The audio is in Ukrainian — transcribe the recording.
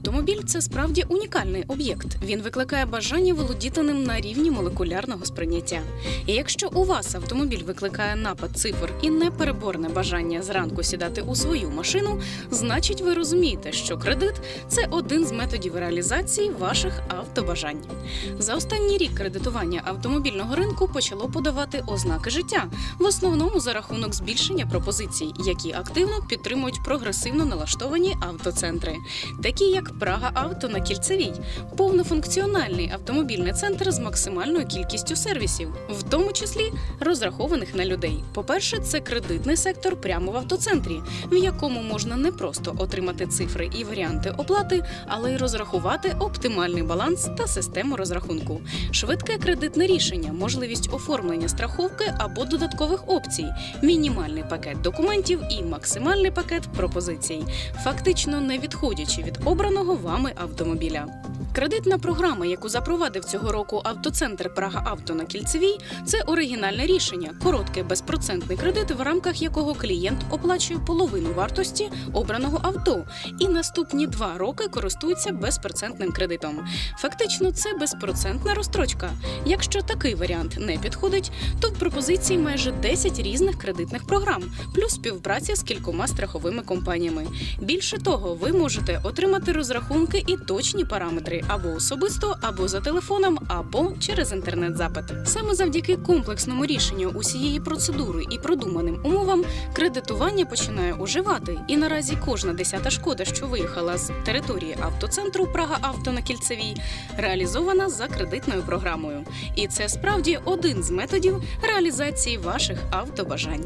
Автомобіль це справді унікальний об'єкт. Він викликає бажання володіти ним на рівні молекулярного сприйняття. І якщо у вас автомобіль викликає напад цифр і непереборне бажання зранку сідати у свою машину, значить ви розумієте, що кредит це один з методів реалізації ваших автобажань. За останній рік кредитування автомобільного ринку почало подавати ознаки життя, в основному за рахунок збільшення пропозицій, які активно підтримують прогресивно налаштовані автоцентри, такі як Прага Авто на кільцевій, повнофункціональний автомобільний центр з максимальною кількістю сервісів, в тому числі розрахованих на людей. По-перше, це кредитний сектор прямо в автоцентрі, в якому можна не просто отримати цифри і варіанти оплати, але й розрахувати оптимальний баланс та систему розрахунку, швидке кредитне рішення, можливість оформлення страховки або додаткових опцій, мінімальний пакет документів і максимальний пакет пропозицій, фактично не відходячи від обраного вами автомобіля. Кредитна програма, яку запровадив цього року автоцентр Прага Авто на кільцевій, це оригінальне рішення, короткий безпроцентний кредит, в рамках якого клієнт оплачує половину вартості обраного авто і наступні два роки користується безпроцентним кредитом. Фактично, це безпроцентна розстрочка. Якщо такий варіант не підходить, то в пропозиції майже 10 різних кредитних програм, плюс співпраця з кількома страховими компаніями. Більше того, ви можете отримати розрахунки і точні параметри або особисто, або за телефоном, або через інтернет-запит. Саме завдяки комплексному рішенню усієї процедури і продуманим умовам кредитування починає оживати. І наразі кожна десята шкода, що виїхала з території автоцентру Прага Авто на кільцевій, реалізована за кредитною програмою. І це справді один з методів реалізації ваших автобажань.